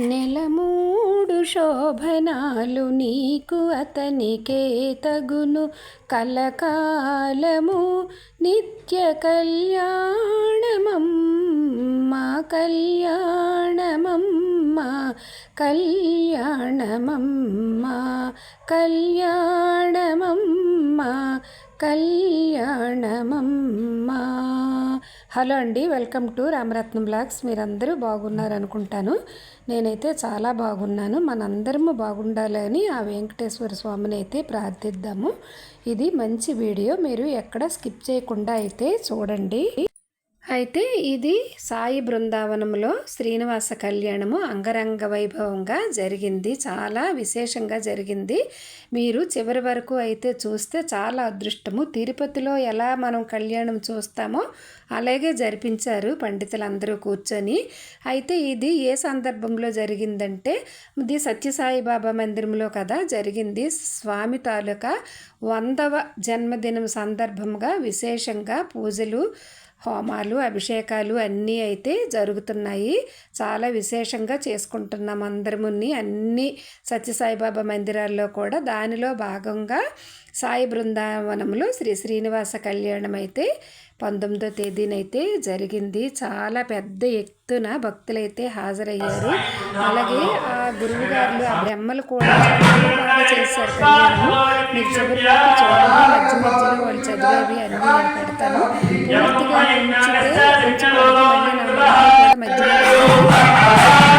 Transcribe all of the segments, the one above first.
నెలమూడు శోభనాలు నీకు అతనికే తగును. కలకాలము నిత్య కళ్యాణమమ్మ కళ్యాణమమ్మ కళ్యాణమమ్మ కళ్యాణమమ్మ కళ్యాణమమ్మ. హలో అండి వెల్కమ్ టు రామరత్నం బ్లాగ్స్. మీరందరూ బాగున్నారు అనుకుంటాను నేనైతే చాలా బాగున్నాను. మనందరము బాగుండాలని ఆ వెంకటేశ్వర స్వామిని అయితే ప్రార్థిద్దాము. ఇది మంచి వీడియో. మీరు ఎక్కడ స్కిప్ చేయకుండా అయితే చూడండి. అయితే ఇది సాయి బృందావనంలో శ్రీనివాస కళ్యాణము అంగరంగ వైభవంగా జరిగింది. చాలా విశేషంగా జరిగింది. మీరు చివరి వరకు అయితే చూస్తే చాలా అదృష్టము. తిరుపతిలో ఎలా మనం కళ్యాణం చూస్తామో అలాగే జరిపించారు పండితులందరూ కూర్చొని. అయితే ఇది ఏ సందర్భంలో జరిగిందంటే ఇది సత్యసాయిబాబా మందిరంలో కదా జరిగింది. స్వామి తాలూకా వందవ జన్మదినం సందర్భంగా విశేషంగా పూజలు హోమాలు అభిషేకాలు అన్నీ అయితే జరుగుతున్నాయి. చాలా విశేషంగా చేసుకుంటున్నాం అందరముని. అన్ని సత్యసాయిబాబా మందిరాల్లో కూడా దానిలో భాగంగా సాయి బృందావనంలో శ్రీ శ్రీనివాస కళ్యాణం అయితే పంతొమ్మిదో తేదీనైతే జరిగింది. చాలా పెద్ద ఎత్తున భక్తులైతే హాజరయ్యారు. అలాగే ఆ గురువు గారు ఆ బ్రహ్మలు కూడా బాగా చేశారు కళ్యాణము మీరు చూడండి మధ్య మధ్యలో వాళ్ళు చదివేవి అన్నీ నేను పెడతాను పూర్తిగా మధ్యలో.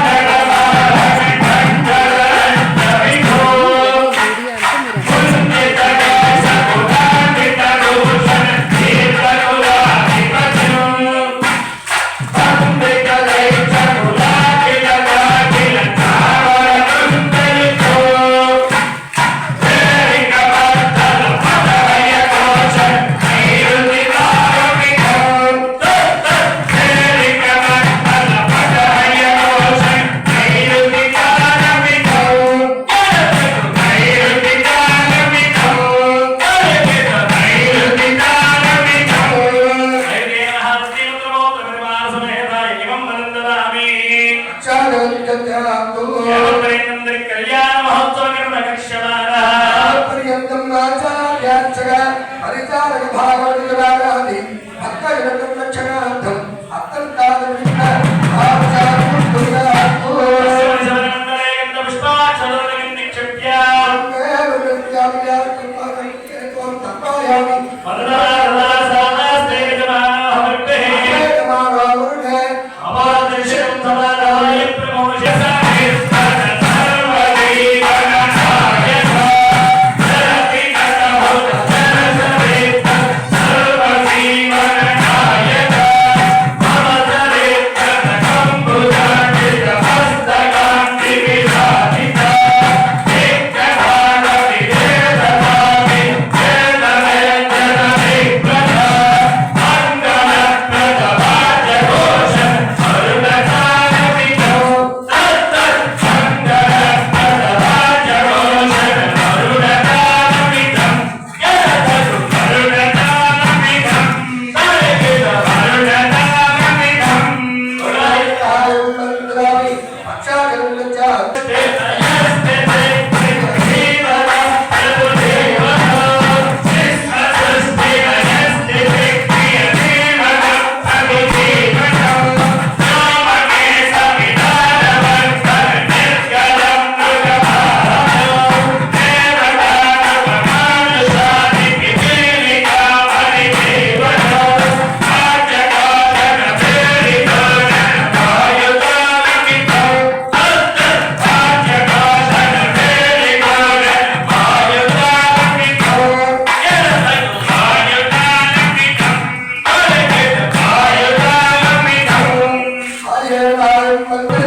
மன்ன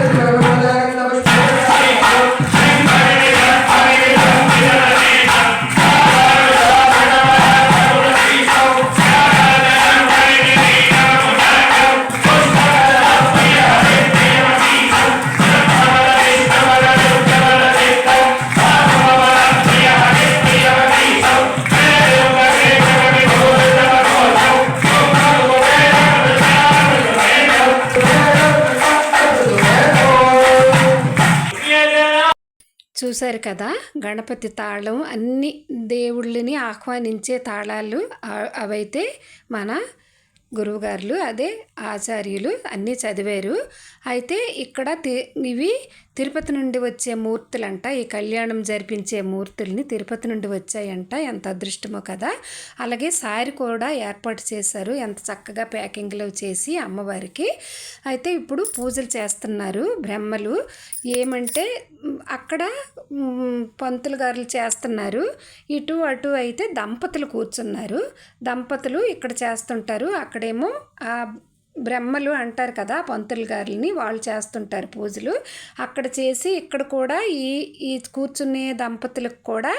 కదా? గణపతి తాళం అన్ని దేవుళ్ళని ఆహ్వానించే తాళాలు అవైతే మన గురువుగారులు అదే ఆచార్యులు అన్నీ చదివారు. అయితే ఇక్కడ తి ఇవి తిరుపతి నుండి వచ్చే మూర్తులంట ఈ కళ్యాణం జరిపించే మూర్తుల్ని తిరుపతి నుండి వచ్చాయంట. ఎంత అదృష్టమో కదా. అలాగే సారి కూడా ఏర్పాటు చేశారు. ఎంత చక్కగా ప్యాకింగ్లో చేసి అమ్మవారికి. అయితే ఇప్పుడు పూజలు చేస్తున్నారు బ్రహ్మలు. ఏమంటే అక్కడ పంతులు గారులు చేస్తున్నారు. ఇటు అటు అయితే దంపతులు కూర్చున్నారు. దంపతులు ఇక్కడ చేస్తుంటారు. అక్కడేమో ఆ బ్రహ్మలు అంటారు కదా పంతులు గారిని వాళ్ళు చేస్తుంటారు పూజలు. అక్కడ చేసి ఇక్కడ కూడా ఈ ఈ కూర్చునే దంపతులకు కూడా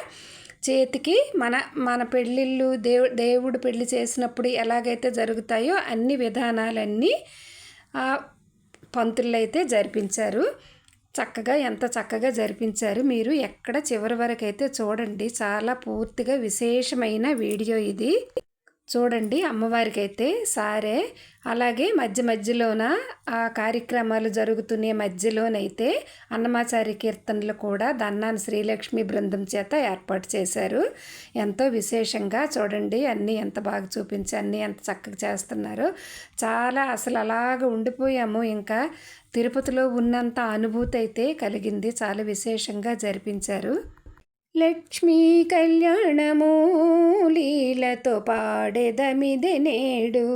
చేతికి మన మన పెళ్ళిళ్ళు దేవు దేవుడు పెళ్ళి చేసినప్పుడు ఎలాగైతే జరుగుతాయో అన్ని విధానాలన్నీ ఆ పంతులు అయితే జరిపించారు. చక్కగా ఎంత చక్కగా జరిపించారు మీరు ఎక్కడ చివరి వరకు అయితే చూడండి. చాలా పూర్తిగా విశేషమైన వీడియో ఇది. చూడండి అమ్మవారికి అయితే సారే. అలాగే మధ్య మధ్యలోన ఆ కార్యక్రమాలు జరుగుతున్న మధ్యలోనైతే అన్నమాచారి కీర్తనలు కూడా దన్నాన్ శ్రీలక్ష్మి బృందం చేత ఏర్పాటు చేశారు. ఎంతో విశేషంగా చూడండి అన్నీ ఎంత బాగా చూపించి అన్నీ ఎంత చక్కగా చేస్తున్నారు. చాలా అసలు అలాగ ఉండిపోయాము. ఇంకా తిరుపతిలో ఉన్నంత అనుభూతి అయితే కలిగింది. చాలా విశేషంగా జరిపించారు. లక్ష్మీ కళ్యాణము లీలతో పాడెదమిది నేడు.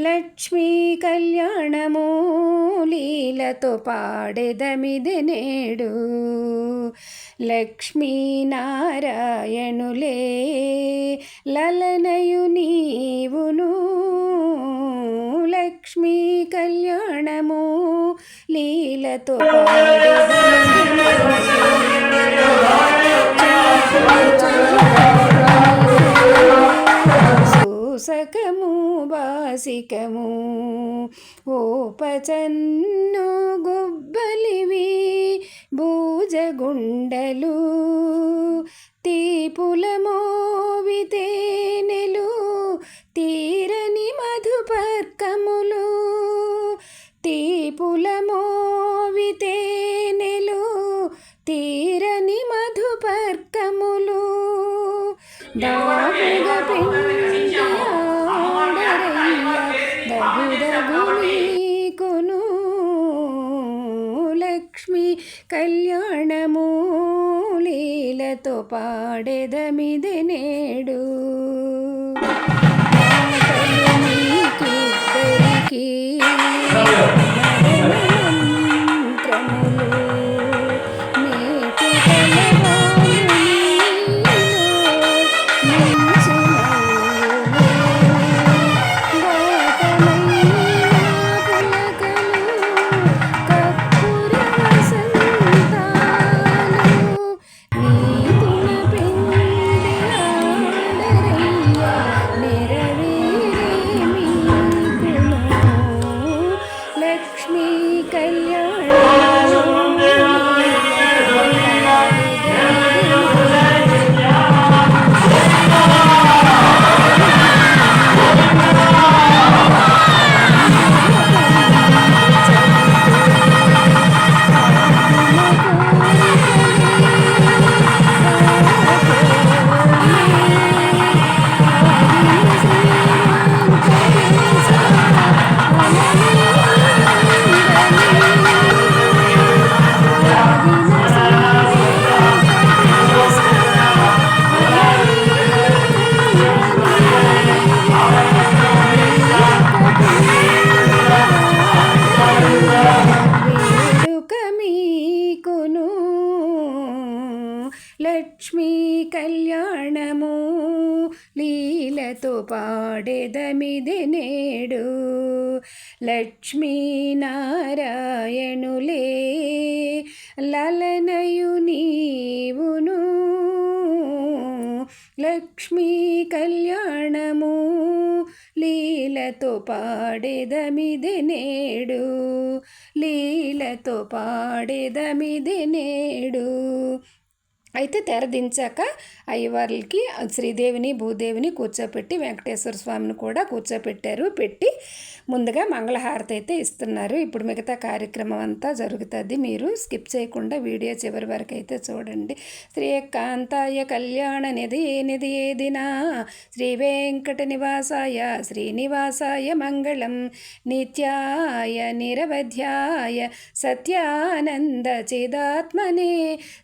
లక్ష్మీ కళ్యాణము లీలతో పాడెదమిది నేడు. లక్ష్మీనారాయణులే లలనయు నీవును లక్ష్మీ కళ్యాణము లీలతో సూసకము బాసికము ఓపచన్ను గుబ్బలివి భూజగుండలు తీపుల మోవితేనెలు తీర మధుపర్కములు తీపుల మోవితేనెలు తీరని మధుపర్కములు. దాగుగ పిండి ఆడరయ్య నీకును లక్ష్మి కళ్యాణము లీలతో పాడెదమిది నేడు. கே పాడేదమిది నేడు. లక్ష్మీనారాయణులే లలనయు నీవును. లక్ష్మీ కళ్యాణము లీలతో పాడేదమిది నేడు. లీలతో పాడేదమిది నేడు. అయితే తెరదించాక అయ్యవార్లకి శ్రీదేవిని భూదేవిని కూర్చోపెట్టి వెంకటేశ్వర స్వామిని కూడా కూర్చోపెట్టారు. పెట్టి ముందుగా మంగళహారతి అయితే ఇస్తున్నారు. ఇప్పుడు మిగతా కార్యక్రమం అంతా జరుగుతుంది. మీరు స్కిప్ చేయకుండా వీడియో చివరి వరకు అయితే చూడండి. శ్రీకాంతాయ కళ్యాణ నిధి నిధి ఏదినా శ్రీ వెంకట నివాసాయ శ్రీనివాసాయ మంగళం నిత్యాయ నిరవధ్యాయ సత్యానంద చిదాత్మనే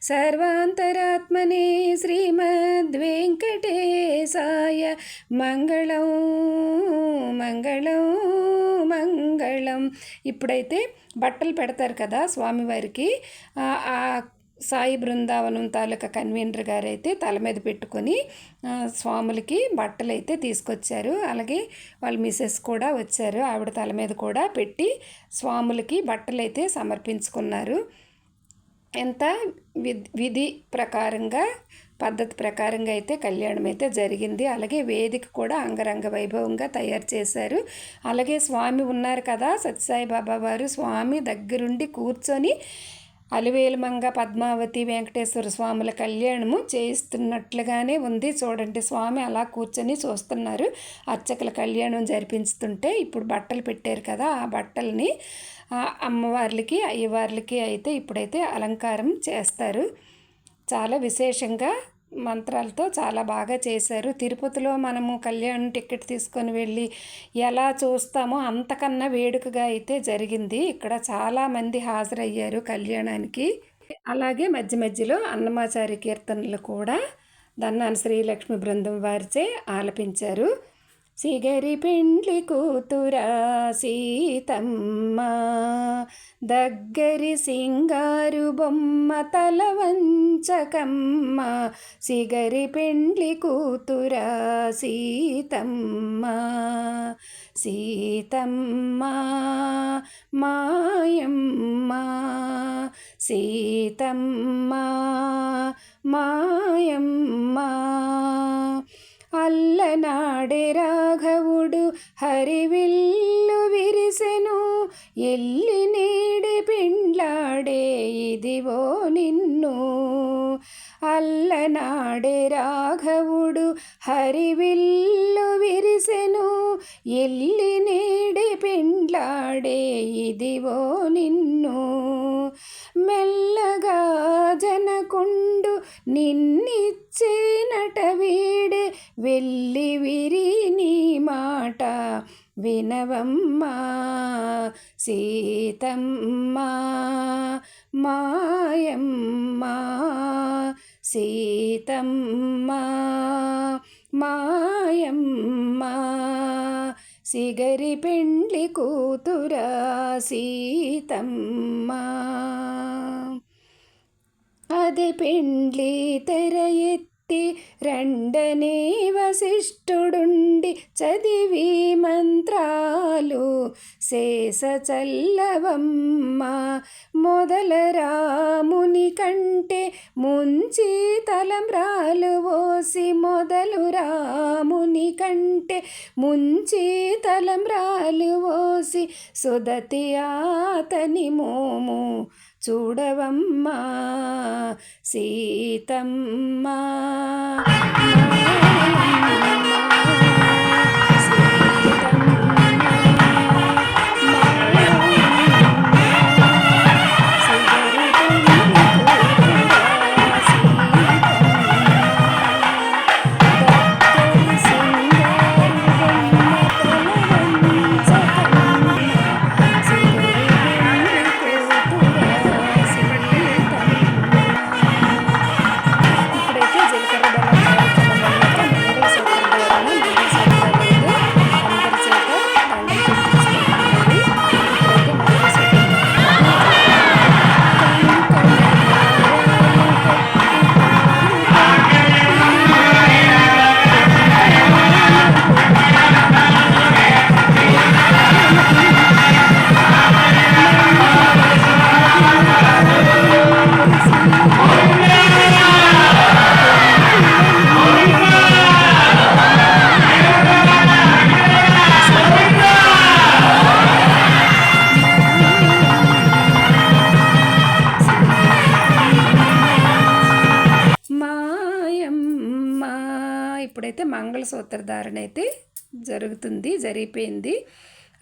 సర్వాంతరాత్మనే శ్రీమద్వెంకటేశాయ మంగళం మంగళం. మంగళం. ఇప్పుడైతే బట్టలు పెడతారు కదా స్వామివారికి. ఆ సాయి బృందావనం తాలూకా కన్వీనర్ గారు అయితే తల మీద పెట్టుకొని స్వాములకి బట్టలు అయితే తీసుకొచ్చారు. అలాగే వాళ్ళ మిసెస్ కూడా వచ్చారు. ఆవిడ తల మీద కూడా పెట్టి స్వాములకి బట్టలు అయితే సమర్పించుకున్నారు. ఎంత విధి ప్రకారంగా పద్ధతి ప్రకారంగా అయితే కళ్యాణం అయితే జరిగింది. అలాగే వేదిక కూడా అంగరంగ వైభవంగా తయారు చేశారు. అలాగే స్వామి ఉన్నారు కదా సత్యసాయి బాబా వారు. స్వామి దగ్గరుండి కూర్చొని అలివేలుమంగ పద్మావతి వెంకటేశ్వర స్వాముల కళ్యాణము చేయిస్తున్నట్లుగానే ఉంది. చూడండి స్వామి అలా కూర్చొని చూస్తున్నారు. అర్చకుల కళ్యాణం జరిపించుతుంటే ఇప్పుడు బట్టలు పెట్టారు కదా ఆ బట్టల్ని అమ్మవార్లకి అయ్యవార్లకి అయితే ఇప్పుడైతే అలంకారం చేస్తారు. చాలా విశేషంగా మంత్రాలతో చాలా బాగా చేశారు. తిరుపతిలో మనము కళ్యాణం టికెట్ తీసుకొని వెళ్ళి ఎలా చూస్తామో అంతకన్నా వేడుకగా అయితే జరిగింది. ఇక్కడ చాలామంది హాజరయ్యారు కళ్యాణానికి. అలాగే మధ్య మధ్యలో అన్నమాచారి కీర్తనలు కూడా దన్నాన శ్రీలక్ష్మి బృందం వారిచే ఆలపించారు. సిగరి పెండ్లి కూతురా సీతమ్మ. దగ్గరి సింగారు బొమ్మ తల వంచకమ్మ. సిగరి పెండ్లి కూతురా సీతమ్మ. సీతమ్మ మాయమ్మ. సీతమ్మ మాయమ్మ. అల్లనాడే రాఘవుడు హరివిల్లు విరిసెను. ఎల్లి నీడి పిండ్లాడే ఇదివో నిన్ను. అల్లనాడే రాఘవుడు హరివిల్లు విరిసెను. ఎల్లి నీడి పిండ్లాడే ఇదివో నిన్ను. మెల్లగా జనకుండు నిన్నిచ్చేనట వీడే వెళ్ళి విరి నీ మాట వినవమ్మా సీతమ్మా మాయమ్మా సీతమ్మా మాయమ్మా. సిగరి పెండ్లి కూతురా సీతమ్మా. అది పెండ్లి తెర కట్టి రెండనే వశిష్ఠుడుండి చదివి మంత్రాలు. శేష చల్లవమ్మ మొదల రాముని కంటే ముంచి తలంబ్రాలు ఓసి మొదలు రాముని కంటే ముంచి తలంబ్రాలు ఓసి సుదతి ఆతని మోము చూడవమ్మా సీతమ్మ. ఇప్పుడైతే మంగళసూత్ర ధారణ అయితే జరుగుతుంది జరిగిపోయింది.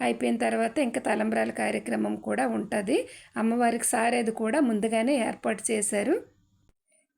అయిపోయిన తర్వాత ఇంకా తలంబ్రాల కార్యక్రమం కూడా ఉంటుంది. అమ్మవారికి సారేది కూడా ముందుగానే ఏర్పాటు చేశారు.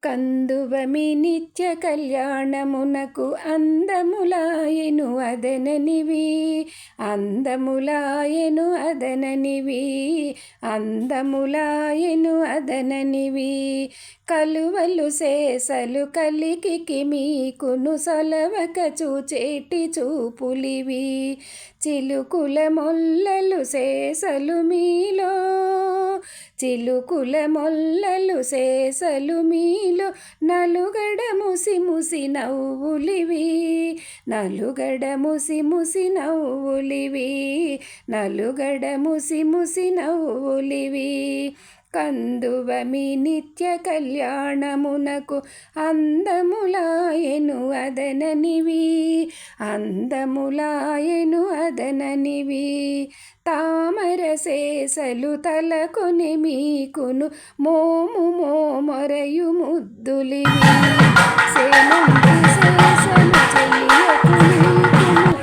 కందువమి నిత్య కళ్యాణమునకు అందములాయను అదననివి. అందములాయను అదననివి. అందములాయను అదననివి. కలువలు శేసలు కలికి మీకును సలవక చూచేటి చూపులివి. చిలుకుల మొల్లలు శేసలు మీలో. చిలుకుల మొల్లలు శేసలు మీలో. నలుగడ ముసి ముసి నవ్వులివి. నలుగడ ముసి ముసి నవ్వులివి. నలుగడ ముసి ముసి నవ్వులివి. కందువమి నిత్య కళ్యాణమునకు అందములాయను అదననివి. అందములాయను అదననివి. తామర శేషలు తలకొని మీకును మోము మోమొరయు ముద్దులివి. సేనంతి శేషలు చెయ్యకు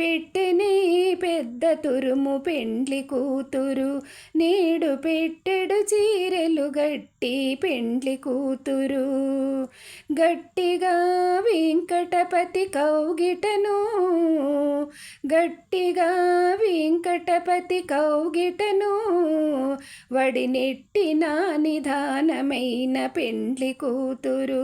పెట్టెని పెద్ద తురుము పెండ్లి కూతురు. నేడు పెట్టెడు చీరెలు గట్టి పెండ్లి కూతురు. గట్టిగా వెంకటపతి కౌగిటను. గట్టిగా వెంకటపతి కౌగిటను. వడినెట్టిన నిధానమైన పెండ్లి కూతురు.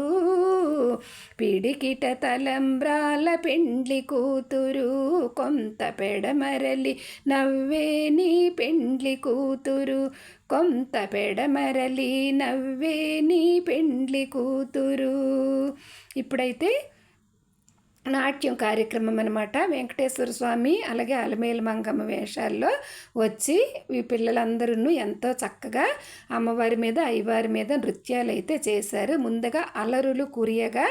పిడికిట తలంబ్రాల పెండ్లి కూతురు. కొంత పెడమరలి నవ్వే నీ పెండ్లి కూతురు. కొంత పెడమరలి నవ్వే నీ పెండ్లి కూతురు. ఇప్పుడైతే నాట్యం కార్యక్రమం అనమాట వెంకటేశ్వర స్వామి అలాగే అలమేలు మంగమ్మ వేషాల్లో వచ్చి ఈ పిల్లలందరూ ఎంతో చక్కగా అమ్మవారి మీద అయ్యవారి మీద నృత్యాలు అయితే చేశారు. ముందుగా అలరులు కురియగా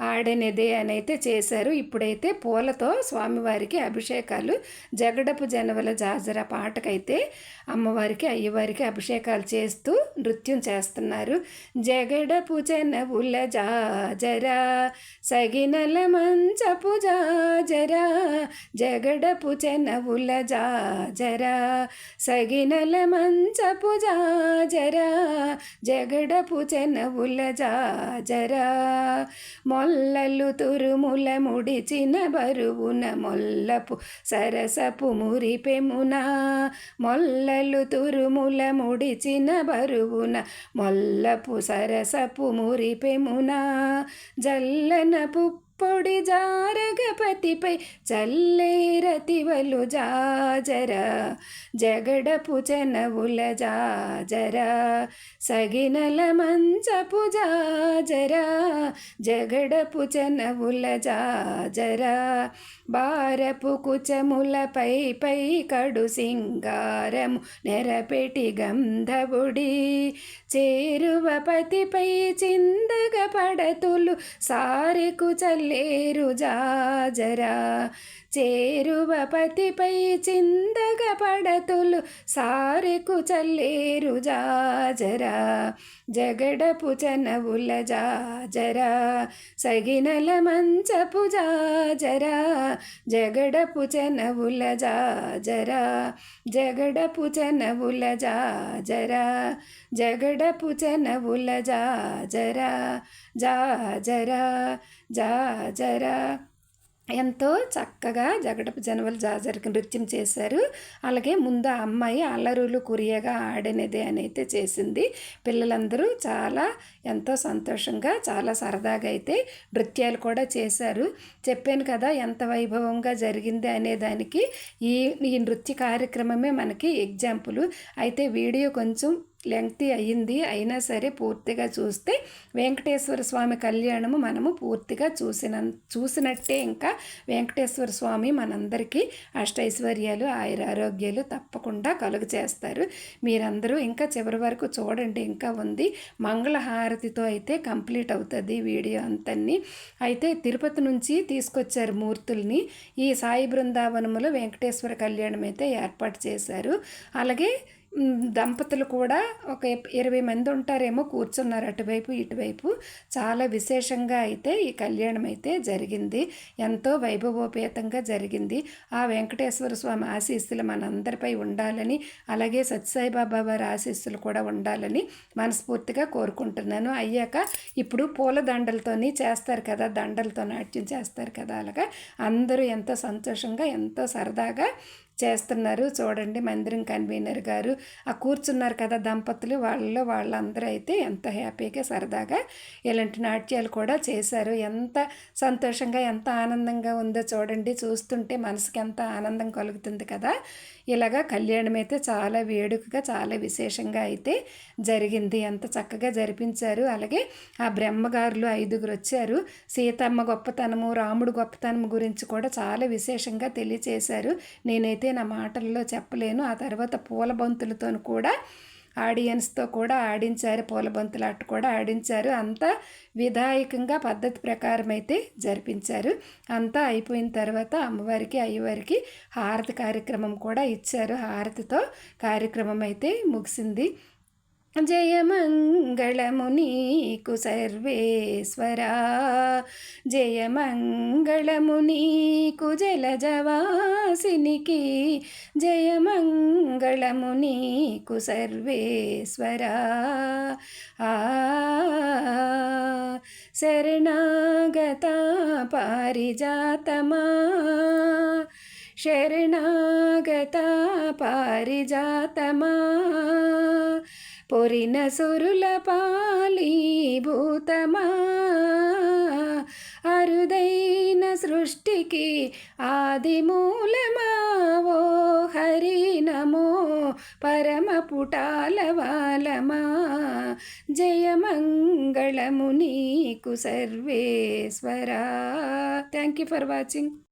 ఆడనిదే అని అయితే చేశారు. ఇప్పుడైతే పూలతో స్వామివారికి అభిషేకాలు జగడపు జనవల జాజర పాటకైతే అమ్మవారికి అయ్యవారికి అభిషేకాలు చేస్తూ నృత్యం చేస్తున్నారు. జగడపు జనవుల జాజర సగినల మంచపు జాజర జగడపు జనవుల జాజర సగినల మంచపు జాజర జగడపు జనవుల జాజర. మల్లలు తురుముల ముడిచిన బరువున మొల్లపు సరసపు మురిపెమున మొల్లలు తురుముల ముడిచిన బరువున మొల్లపు సరసపు మురిపెమున జల్లన పుప్ప పొడి జారగపతిపై చల్లేరతివలు జాజర. జగడపు చెనవుల జాజర. సగినల మంచపు జాజర. జగడపు చెనవుల జాజర. బారపు కుచములపై పై కడు సింగారము నెరపెటి గంధవుడి. చేరువ పతిపై చిందగ పడతులు సారెకు చల్లేరు జాజరా చేరువ పతిపై చిందగ పడతులు సారెకు చల్లేరు జాజరా. జగడపు చనవుల జాజరా. సగినల మంచపు జాజరా. జగడపు చనవుల జాజరా. జగడపు చనవుల జాజరా. జగడపు చనవుల జాజరా. జాజరా. జాజరా. ఎంతో చక్కగా జగడపు జనవల జాజరికి నృత్యం చేశారు. అలాగే ముందు ఆ అమ్మాయి అల్లరులు కురియగా ఆడినది అని అయితే చేసింది. పిల్లలందరూ చాలా ఎంతో సంతోషంగా చాలా సరదాగా అయితే నృత్యాలు కూడా చేశారు. చెప్పాను కదా ఎంత వైభవంగా జరిగింది అనే దానికి ఈ ఈ నృత్య కార్యక్రమమే మనకి ఎగ్జాంపుల్. అయితే వీడియో కొంచెం లెంగ్తీ అయ్యింది. అయినా సరే పూర్తిగా చూస్తే వెంకటేశ్వర స్వామి కళ్యాణము మనము పూర్తిగా చూసిన చూసినట్టే ఇంకా వెంకటేశ్వర స్వామి మనందరికీ అష్టైశ్వర్యాలు ఆయుర ఆరోగ్యాలు తప్పకుండా కలుగు చేస్తారు. మీరందరూ ఇంకా చివరి వరకు చూడండి. ఇంకా ఉంది. మంగళహారతితో అయితే కంప్లీట్ అవుతుంది వీడియో అంతన్ని. అయితే తిరుపతి నుంచి తీసుకొచ్చారు మూర్తుల్ని. ఈ సాయి బృందావనములో వెంకటేశ్వర కళ్యాణం అయితే ఏర్పాటు చేశారు. అలాగే దంపతులు కూడా ఒక ఇరవై మంది ఉంటారేమో కూర్చున్నారు అటువైపు ఇటువైపు. చాలా విశేషంగా అయితే ఈ కళ్యాణం అయితే జరిగింది. ఎంతో వైభవోపేతంగా జరిగింది. ఆ వెంకటేశ్వర స్వామి ఆశీస్సులు మనందరిపై ఉండాలని అలాగే సత్యసాయిబాబా వారి ఆశీస్సులు కూడా ఉండాలని మనస్ఫూర్తిగా కోరుకుంటున్నాను. అయ్యాక ఇప్పుడు పూల దండలతోని చేస్తారు కదా దండలతో నాట్యం చేస్తారు కదా అలాగా? అందరూ ఎంతో సంతోషంగా ఎంతో సరదాగా చేస్తున్నారు. చూడండి మందిరం కన్వీనర్ గారు. ఆ కూర్చున్నారు కదా దంపతులు. వాళ్ళలో వాళ్ళందరూ అయితే ఎంత హ్యాపీగా సరదాగా ఇలాంటి నాట్యాలు కూడా చేశారు. ఎంత సంతోషంగా ఎంత ఆనందంగా ఉందో చూడండి. చూస్తుంటే మనసుకి ఎంత ఆనందం కలుగుతుంది కదా. ఇలాగా కళ్యాణం అయితే చాలా వేడుకగా చాలా విశేషంగా అయితే జరిగింది. ఎంత చక్కగా జరిపించారు. అలాగే ఆ బ్రహ్మగారులు ఐదుగురు వచ్చారు. సీతమ్మ గొప్పతనము రాముడు గొప్పతనము గురించి కూడా చాలా విశేషంగా తెలియచేశారు. నేనైతే నా మాటల్లో చెప్పలేను. ఆ తర్వాత పూల బంతులతో కూడా ఆడియన్స్తో కూడా ఆడించారు. పూల బంతులు కూడా ఆడించారు. అంతా విధాయకంగా పద్ధతి ప్రకారం అయితే జరిపించారు. అంతా అయిపోయిన తర్వాత అమ్మవారికి అయ్యవారికి హారతి కార్యక్రమం కూడా ఇచ్చారు. హారతితో కార్యక్రమం అయితే ముగిసింది. జయమంగళము నీకు సర్వేశ్వరా. జయమంగళము జలజవాసినికి. జయమంగళము నీకు సర్వేశ్వరా. ఆ శరణాగత పారిజాతమా శరణాగత పారిజాతమా పొరిన సురుల పాలీభూతమా అరుదైన సృష్టికి ఆది మూలమావో హరి నమో పరమ పుటాల వాలమా జయమంగళము నీకు సర్వేశ్వరా. Thank you for watching